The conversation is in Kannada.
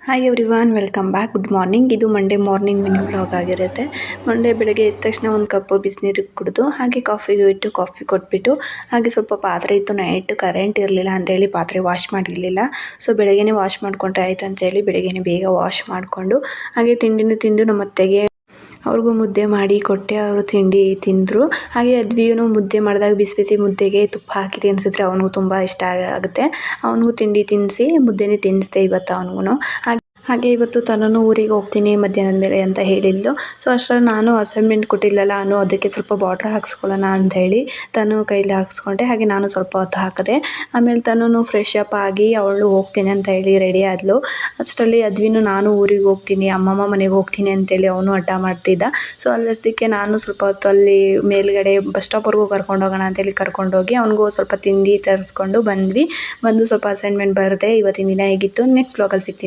Hi everyone welcome back good morning ಇದು ಮಂಡೇ ಮಾರ್ನಿಂಗ್ ಮಿನಿ ಬ್ಲಾಗ್ ಆಗಿರುತ್ತೆ. ಮಂಡೇ ಬೆಳಗ್ಗೆ ಎದ್ದ ತಕ್ಷಣ ಒಂದು ಕಪ್ಪು ಬಿಸಿನೀರಿಗೆ ಕುಡಿದು, ಹಾಗೆ ಕಾಫಿಗೂ ಇಟ್ಟು ಕಾಫಿ ಕೊಟ್ಬಿಟ್ಟು, ಹಾಗೆ ಸ್ವಲ್ಪ ಪಾತ್ರೆ ಇತ್ತು ನೈಟ್ ಕರೆಂಟ್ ಇರಲಿಲ್ಲ ಅಂತೇಳಿ ಪಾತ್ರೆ ವಾಶ್ ಮಾಡಿರಲಿಲ್ಲ. ಸೊ ಬೆಳಗ್ಗೆನೇ ವಾಶ್ ಮಾಡಿಕೊಂಡ್ರೆ ಆಯ್ತು ಅಂತೇಳಿ ಬೆಳಗ್ಗೆನೇ ಬೇಗ ವಾಶ್ ಮಾಡಿಕೊಂಡು, ಹಾಗೆ ತಿಂಡಿನೂ ತಿಂದು ನಮ್ಮ ಅತ್ತೆಗೆ ಅವ್ರಿಗೂ ಮುದ್ದೆ ಮಾಡಿ ಕೊಟ್ಟೆ, ಅವರು ತಿಂಡಿ ತಿಂದರು. ಹಾಗೆ ಅದ್ವಿಯೂ ಮುದ್ದೆ ಮಾಡಿದಾಗ ಬಿಸಿ ಬಿಸಿ ಮುದ್ದೆಗೆ ತುಪ್ಪ ಹಾಕಿ ತಿನ್ಸಿದ್ರೆ ಅವನಿಗೂ ತುಂಬ ಇಷ್ಟ ಆಗುತ್ತೆ. ಅವನಿಗೂ ತಿಂಡಿ ತಿನ್ನಿಸಿ ಮುದ್ದೆನೇ ತಿನ್ನಿಸ್ದೆ ಇವತ್ತು ಅವನಿಗೂ ಹಾಗೆ ಹಾಗೆ ಇವತ್ತು ತನ್ನೂ ಊರಿಗೆ ಹೋಗ್ತೀನಿ, ಮಧ್ಯಾಹ್ನದ ಮೇಲೆ ಅಂತ ಹೇಳಿದ್ಲು ಸೊ ಅಷ್ಟರಲ್ಲಿ ನಾನು ಅಸೈನ್ಮೆಂಟ್ ಕೊಟ್ಟಿಲ್ಲಲ್ಲ, ನಾನು ಅದಕ್ಕೆ ಸ್ವಲ್ಪ ಬಾರ್ಡ್ರ್ ಹಾಕ್ಸ್ಕೊಳ್ಳೋಣ ಅಂತ ಹೇಳಿ ತನು ಕೈಲಿ ಹಾಕ್ಸ್ಕೊಂಡೆ. ಹಾಗೆ ನಾನು ಸ್ವಲ್ಪ ಹೊತ್ತು ಹಾಕಿದೆ, ಆಮೇಲೆ ತನು ಫ್ರೆಶ್ ಅಪ್ ಆಗಿ ಅವಳು ಹೋಗ್ತೀನಿ ಅಂತ ಹೇಳಿ ರೆಡಿ ಆದಳು ಅಷ್ಟರಲ್ಲಿ ಅದ್ವಿನು ನಾನು ಊರಿಗೆ ಹೋಗ್ತೀನಿ, ಅಮ್ಮಮ್ಮ ಮನೆಗೆ ಹೋಗ್ತೀನಿ ಅಂತೇಳಿ ಅವನು ಅಡ್ಡ ಮಾಡ್ತಿದ್ದ. ಸೊ ಅಲ್ಲದಕ್ಕೆ ನಾನು ಸ್ವಲ್ಪ ಹೊತ್ತು ಅಲ್ಲಿ ಮೇಲ್ಗಡೆ ಬಸ್ ಸ್ಟಾಪ್ವರೆಗೂ ಕರ್ಕೊಂಡು ಹೋಗೋಣ ಅಂತೇಳಿ ಕರ್ಕೊಂಡೋಗಿ ಅವನಿಗೂ ಸ್ವಲ್ಪ ತಿಂಡಿ ತರಿಸ್ಕೊಂಡು ಬಂದ್ವಿ. ಬಂದು ಸ್ವಲ್ಪ ಅಸೈನ್ಮೆಂಟ್ ಬರೆದೆ, ಇವತ್ತಿನ ದಿನ ಹೇಗಿತ್ತು? ನೆಕ್ಸ್ಟ್ ಬ್ಲಾಗಲ್ಲಿ ಸಿಗ್ತೀನಿ.